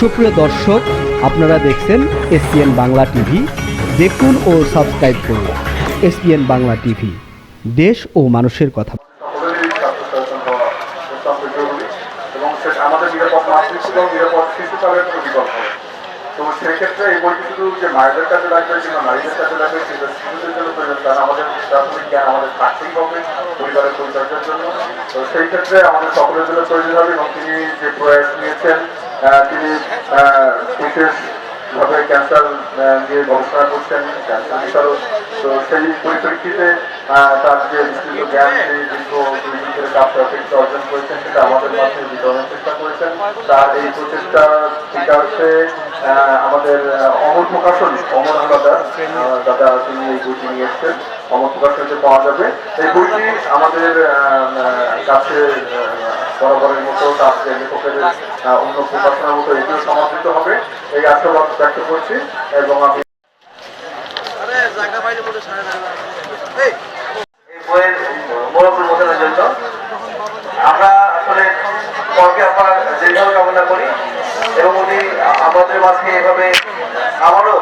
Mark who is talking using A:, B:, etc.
A: সুপ্রিয় দর্শক, আপনারা দেখছেন এসপিএন বাংলা টিভি। দেখুন ও সাবস্ক্রাইব করুন এসপিএন বাংলা টিভি। দেশ ও মানুষের কথা।
B: আমাদের নিরাপদ তো যে লাগবে লাগবে প্রয়োজন আমাদের জ্ঞান আমাদের হবে জন্য। তো সেই ক্ষেত্রে আমাদের সকলের জন্য প্রয়োজন হবে এবং তিনি যে প্রয়াস নিয়েছেন তিনি আহ, বিশেষ ভাবে ক্যান্সার নিয়ে গবেষণা করছেন ক্যান্সার বিশারদ তো সেই পরিপ্রেক্ষিতে তার যে বিস্তৃত জ্ঞান সেই দীর্ঘ কাজ অপেক্ষা অর্জন করেছেন সেটা আমাদের মাধ্যমে বিতরণের চেষ্টা করেছেন। তার এই প্রচেষ্টা আহ, আমাদের অমর প্রকাশন অমর দাদা দাদা তিনি এই বইটি নিয়ে এসছেন অমর প্রকাশনীতে পাওয়া যাবে। এই বইটি আমাদের কাছে বরাবরের মতো তার যে অন্য প্রকাশনার মতো এটিও সমাদৃত হবে। এই আশাবাদ ব্যক্ত করছি এবং আমি
C: এই। বইয়ের মোড়ক উন্মোচনের জন্য আমরা আসলে পরকে আপনার কামনা করি এবং উনি আমাদের মাঝে এভাবে নতুন